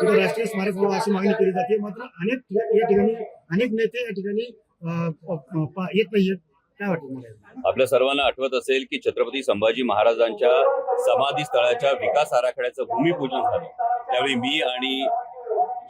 तिथे राष्ट्रीय स्मारक व्हावं अशी मागणी केली जाते. मात्र अनेक या ठिकाणी अनेक नेते या ठिकाणी येत नाहीयेत. काय आपल्या सर्वांना आठवत असेल की छत्रपती संभाजी महाराजांच्या समाधी स्थळाच्या विकास आराखड्याचं भूमिपूजन झालं. त्यावेळी मी आणि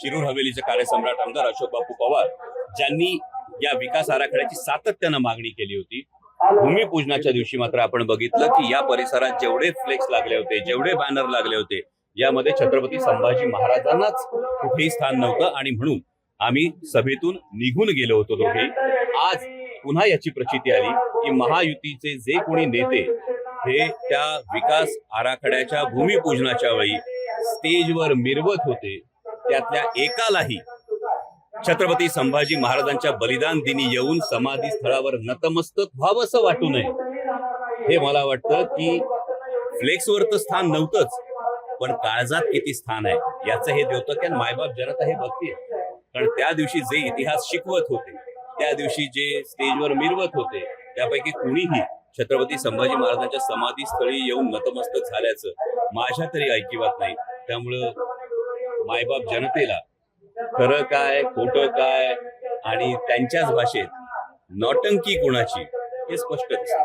शिरूर हवेलीचे कार्यसम्राट आमदार अशोक बापू पवार ज्यांनी या विकास आराखड्याची सातत्यानं मागणी केली होती. भूमिपूजनाच्या दिवशी मात्र आपण बघितलं की या परिसरात जेवढे फ्लेक्स लागले होते जेवढे बॅनर लागले होते यामध्ये छत्रपती संभाजी महाराजांनाच कुठेही स्थान नव्हतं आणि म्हणून आम्ही सभेतून निघून गेलो होतो दोघे. आज पुन्हा याची प्रचिती आली की महायुतीचे जे कोणी नेते हे त्या विकास आराखड्याच्या भूमिपूजनाच्या वेळी स्टेजवर मिरवत होते त्यातल्या एकालाही छत्रपती संभाजी महाराजांच्या बलिदान दिनी येऊन समाधी स्थळावर नतमस्तक व्हावंसं वाटू नये. हे मला वाटतं की फ्लेक्सवर तर स्थान नव्हतंच पण काळजात किती स्थान आहे? याचं हे द्योतक मायबाप जनता हे बघते कारण त्या दिवशी जे इतिहास शिकवत होते त्या दिवशी जे स्टेजवर मिरवत होते त्यापैकी कुणीही छत्रपती संभाजी महाराजांच्या समाधी स्थळी येऊन नतमस्तक झाल्याचं माझ्या तरी ऐकिवात नाही. त्यामुळं मायबाप जनतेला खरं काय खोटं काय आणि त्यांच्याच भाषेत नौटंकी कोणाची हे स्पष्ट दिसतं.